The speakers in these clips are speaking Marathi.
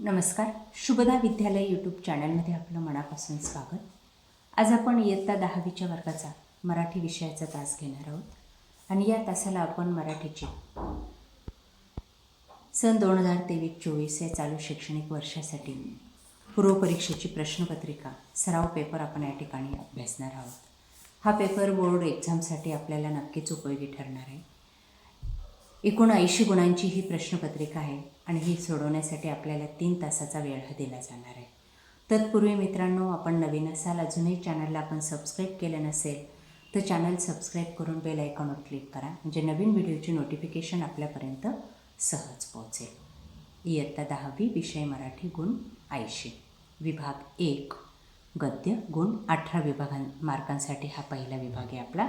नमस्कार. शुभदा विद्यालय यूट्यूब चॅनलमध्ये आपलं मनापासून स्वागत. आज आपण इयत्ता दहावीच्या वर्गाचा मराठी विषयाचा तास घेणार आहोत. आणि या तासाला आपण मराठीचे सन दोन हजार तेवीस चोवीस या चालू शैक्षणिक वर्षासाठी पूर्वपरीक्षेची प्रश्नपत्रिका सराव पेपर आपण या ठिकाणी अभ्यासणार आहोत. हा पेपर बोर्ड एक्झामसाठी आपल्याला नक्कीच उपयोगी ठरणार आहे. एकूण ऐंशी गुणांची ही प्रश्नपत्रिका आहे आणि ही सोडवण्यासाठी आपल्याला तीन तासाचा वेळ हा दिला जाणार आहे. तत्पूर्वी मित्रांनो आपण नवीन असाल अजूनही चॅनलला आपण सबस्क्राईब केलं नसेल तर चॅनल सबस्क्राईब करून बेल आयकॉनवर क्लिक करा म्हणजे नवीन व्हिडिओची नोटिफिकेशन आपल्यापर्यंत सहज पोहोचेल. इयत्ता दहावी विषय मराठी गुण ऐंशी विभाग एक गद्य गुण अठरा विभागां मार्कांसाठी हा पहिला विभाग आहे आपला.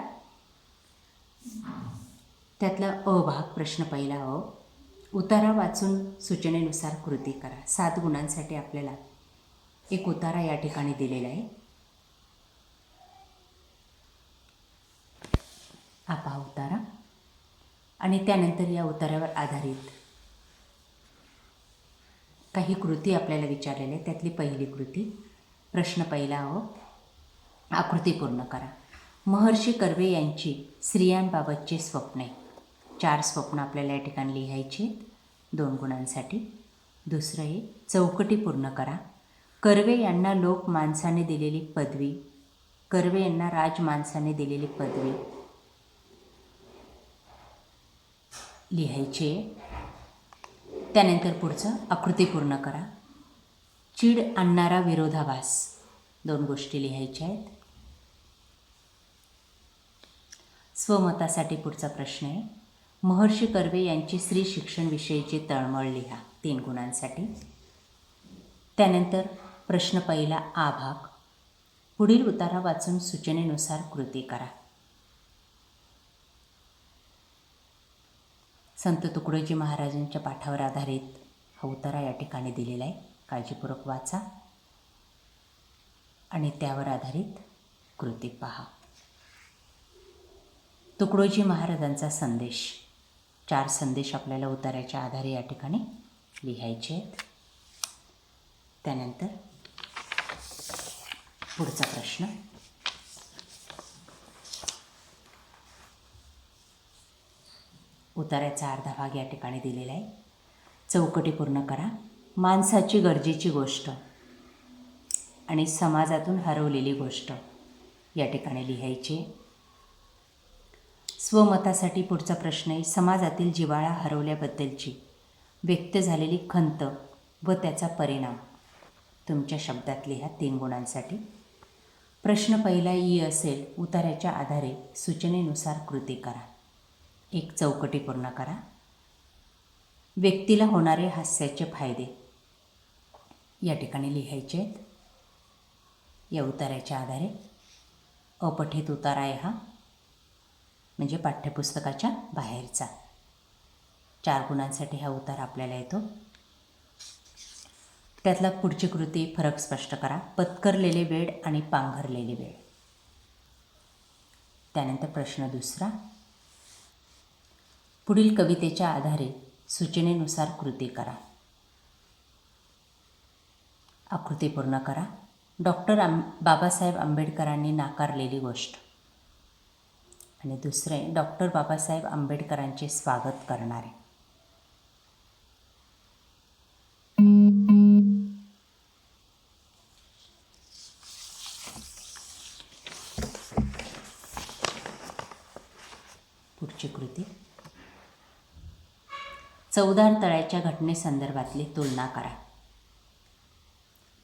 त्यातला अ भाग प्रश्न पहिला अ उतारा वाचून सूचनेनुसार कृती करा. सात गुणांसाठी आपल्याला एक उतारा या ठिकाणी दिलेला आहे. आपा उतारा. आणि त्यानंतर या उतारावर आधारित काही कृती आपल्याला विचारलेल्या आहेत. त्यातली पहिली कृती प्रश्न पहिला हो. आकृती पूर्ण करा. महर्षी कर्वे यांची स्त्रियांबाबतचे स्वप्ने चार स्वप्न आपल्याला या ठिकाणी लिहायची आहेत. दोन गुणांसाठी. दुसरं आहे चौकटी पूर्ण करा. कर्वे यांना लोक माणसाने दिलेली पदवी. कर्वे यांना राज माणसाने दिलेली पदवी. लिहायची. आहे त्यानंतर पुढचं आकृती पूर्ण करा. चीड आणणारा विरोधाभास. दोन गोष्टी लिहायच्या आहेत. स्वमतासाठी पुढचा प्रश्न आहे. महर्षी कर्वे यांची स्त्री शिक्षणविषयीची तळमळ लिहा तीन गुणांसाठी. त्यानंतर प्रश्न पहिला आ भाग. पुढील उतारा वाचून सूचनेनुसार कृती करा. संत तुकडोजी महाराजांच्या पाठावर आधारित हा उतारा या ठिकाणी दिलेला आहे. काळजीपूर्वक वाचा आणि त्यावर आधारित कृती पहा. तुकडोजी महाराजांचा संदेश. चार संदेश आपल्याला उतार्याच्या आधारे या ठिकाणी लिहायचे आहेत. त्यानंतर पुढचा प्रश्न. उताराचा अर्धा भाग या ठिकाणी दिलेला आहे. चौकटी पूर्ण करा. माणसाची गरजेची गोष्ट आणि समाजातून हरवलेली गोष्ट या ठिकाणी लिहायची आहे. स्वमतासाठी पुढचा प्रश्न आहे समाजातील जिव्हाळा हरवल्याबद्दलची. व्यक्त झालेली खंत व त्याचा परिणाम. तुमच्या शब्दात लिहा तीन गुणांसाठी. प्रश्न पहिला ई असेल उतार्याच्या आधारे सूचनेनुसार कृती करा. एक चौकटी पूर्ण करा. व्यक्तीला होणारे हास्याचे फायदे. या ठिकाणी लिहायचे आहेत. या उतार्याच्या आधारे. अपठित उतारा आहे हा. म्हणजे पाठ्यपुस्तकाच्या बाहेरचा. चार गुणांसाठी हा उतार आपल्याला येतो. त्यातला पुढची कृती फरक स्पष्ट करा. पत्करलेले वेळ आणि पांघरलेली वेळ त्यानंतर प्रश्न दुसरा. पुढील कवितेच्या आधारे सूचनेनुसार कृती करा. आकृती पूर्ण करा. डॉक्टर आम बाबासाहेब आंबेडकरांनी नाकारलेली गोष्ट. आणि दुसरे डॉक्टर बाबासाहेब आंबेडकरांचे स्वागत करणारे. पुढची कृती. चौदार तळ्याच्या घटनेसंदर्भातली तुलना करा.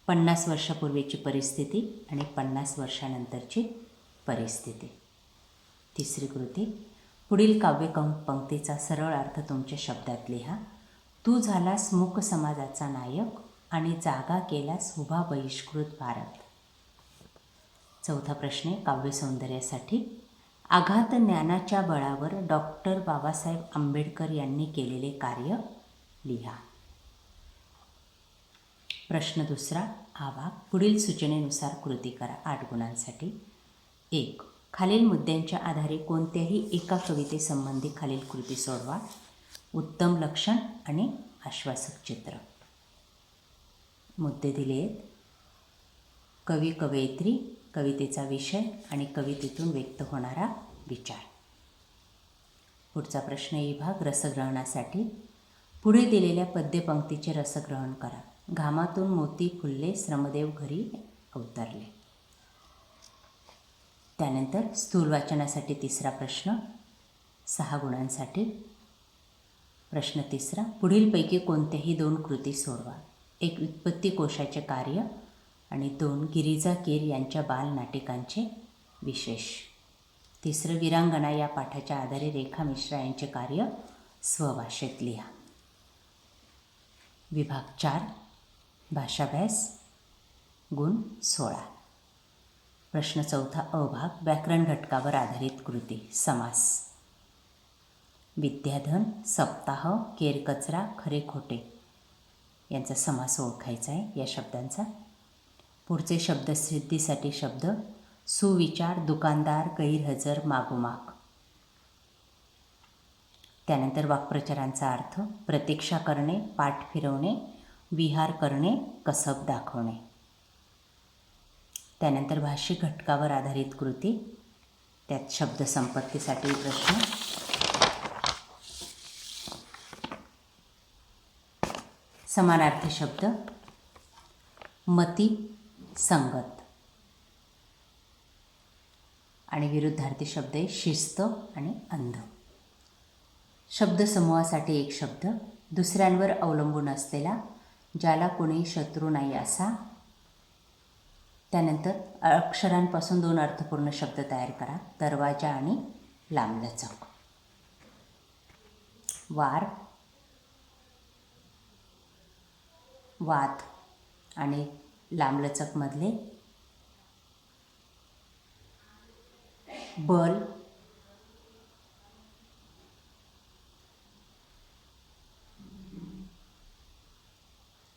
पन्नास वर्षापूर्वीची परिस्थिती आणि पन्नास वर्षानंतरची परिस्थिती. तिसरी कृती. पुढील काव्यकं पंक्तीचा सरळ अर्थ तुमच्या शब्दात लिहा. तू झालास मूक समाजाचा नायक आणि जागा केलास उभा बहिष्कृत भारत. चौथा प्रश्न आहे काव्यसौंदर्यासाठी आघात ज्ञानाच्या बळावर डॉक्टर बाबासाहेब आंबेडकर यांनी केलेले कार्य लिहा. प्रश्न दुसरा. हा भाग पुढील सूचनेनुसार कृती करा आठ गुणांसाठी. एक. खालील मुद्द्यांच्या आधारे कोणत्याही एका कवितेसंबंधी खालील कृती सोडवा. उत्तम लक्षण आणि आश्वासक चित्र. मुद्दे दिले आहेत. कवी कवयित्री कवितेचा विषय आणि कवितेतून व्यक्त होणारा विचार. पुढचा प्रश्न विभाग रसग्रहणासाठी. पुढे दिलेल्या पद्यपंक्तीचे रसग्रहण करा. घामातून मोती फुलले श्रमदेव घरी अवतरले. त्यानंतर स्थूल वाचनासाठी तिसरा प्रश्न सहा गुणांसाठी. प्रश्न तिसरा पुढीलपैकी कोणत्याही दोन कृती सोडवा. एक व्युत्पत्ती कोशाचे कार्य आणि दोन गिरिजा केर यांच्या बालनाटिकांचे विशेष. तिसरं विरांगणा या पाठाच्या आधारे रेखा मिश्रा यांचे कार्य स्वभाषेत लिहा. विभाग चार भाषाभ्यास गुण सोळा. प्रश्न चौथा अभाग व्याकरण घटकावर आधारित कृती समास. विद्याधन सप्ताह केरकचरा खरे खोटे. यांचा समास ओळखायचा आहे या शब्दांचा. पुढचे शब्दसिद्धीसाठी शब्द सुविचार दुकानदार गैरहजर मागोमाग. त्यानंतर वाक्प्रचारांचा अर्थ प्रतीक्षा करणे पाठ फिरवणे विहार करणे कसब दाखवणे. त्यानंतर भाषिक घटकावर आधारित कृती. त्यात शब्दसंपत्तीसाठी प्रश्न. समानार्थी शब्द. मती संगत. आणि विरुद्धार्थी शब्द आहे शिस्त आणि अंध. शब्दसमूहासाठी एक शब्द. दुसऱ्यांवर अवलंबून असलेला ज्याला कोणी शत्रू नाही असा त्यानंतर अक्षरांपासून दोन अर्थपूर्ण शब्द तयार करा. दरवाजा आणि लांबलचक वार वाद आणि लांबलचकमधले बल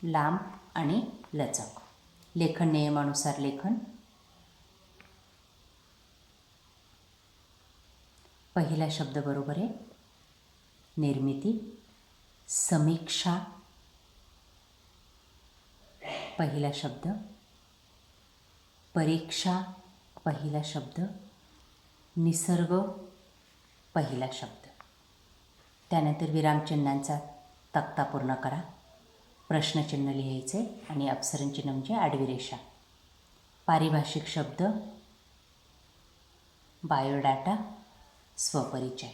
लांब आणि लचक. लेखन नियमानुसार लेखन. पहिला शब्द बरोबर आहे. निर्मिती समीक्षा. पहिला शब्द परीक्षा. पहिला शब्द निसर्ग. पहिला शब्द. त्यानंतर विरामचिन्हांचा तक्ता पूर्ण करा. प्रश्नचिन्ह लिहायचे आणि अपसरणचिन्ह म्हणजे आडवी रेषा. पारिभाषिक शब्द बायोडाटा स्वपरिचय.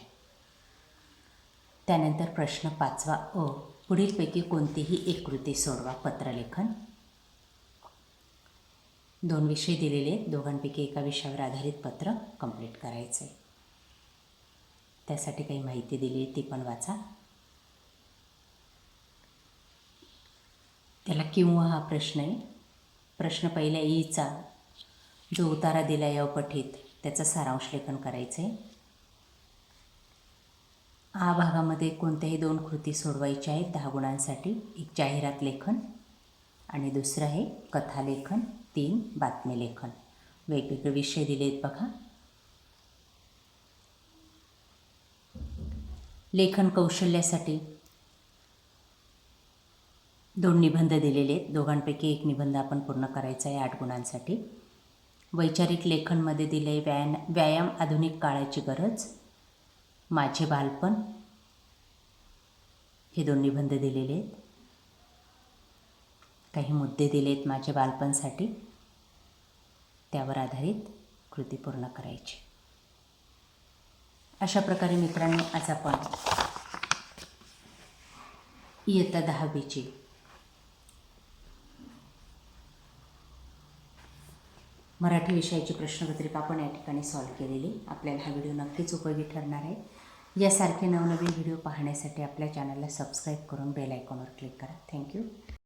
त्यानंतर प्रश्न पाचवा अ पुढीलपैकी कोणतीही एक कृती सोडवा पत्रलेखन. दोन विषय दिलेले आहेत दोघांपैकी एका विषयावर आधारित पत्र कंप्लीट करायचं. आहे त्यासाठी काही माहिती दिली आहे ती पण वाचा. त्याला किंवा हा प्रश्न आहे. प्रश्न पहिल्या ईचा जो उतारा दिला या पठीत त्याचं सारांश लेखन करायचं आहे आ भागामध्ये कोणत्याही दोन कृती सोडवायच्या आहेत दहा गुणांसाठी. एक जाहिरात लेखन आणि दुसरं आहे कथालेखन तीन बातमी लेखन वेगवेगळे विषय दिले आहेत बघा. लेखन कौशल्यासाठी दोन निबंध दिलेले आहेत. दोघांपैकी एक निबंध आपण पूर्ण करायचा आहे आठ गुणांसाठी. वैचारिक लेखनमध्ये दिले व्यायाम व्यायाम आधुनिक काळाची गरज माझे बालपण. हे दोन निबंध दिलेले आहेत. काही मुद्दे दिले आहेत माझे बालपणसाठी. त्यावर आधारित कृती पूर्ण करायची. अशा प्रकारे मित्रांनो आज आपण इयत्ता दहावीची मराठी विषयाची प्रश्नपत्रिका आपण या ठिकाणी सॉल्व केलेली. आपल्याला हा व्हिडिओ नक्कीच उपयोगी ठरणार आहे. यासारखे नवनवीन व्हिडिओ पाहण्यासाठी आपल्या चॅनलला सबस्क्राईब करून बेल आयकॉनवर क्लिक करा. थँक्यू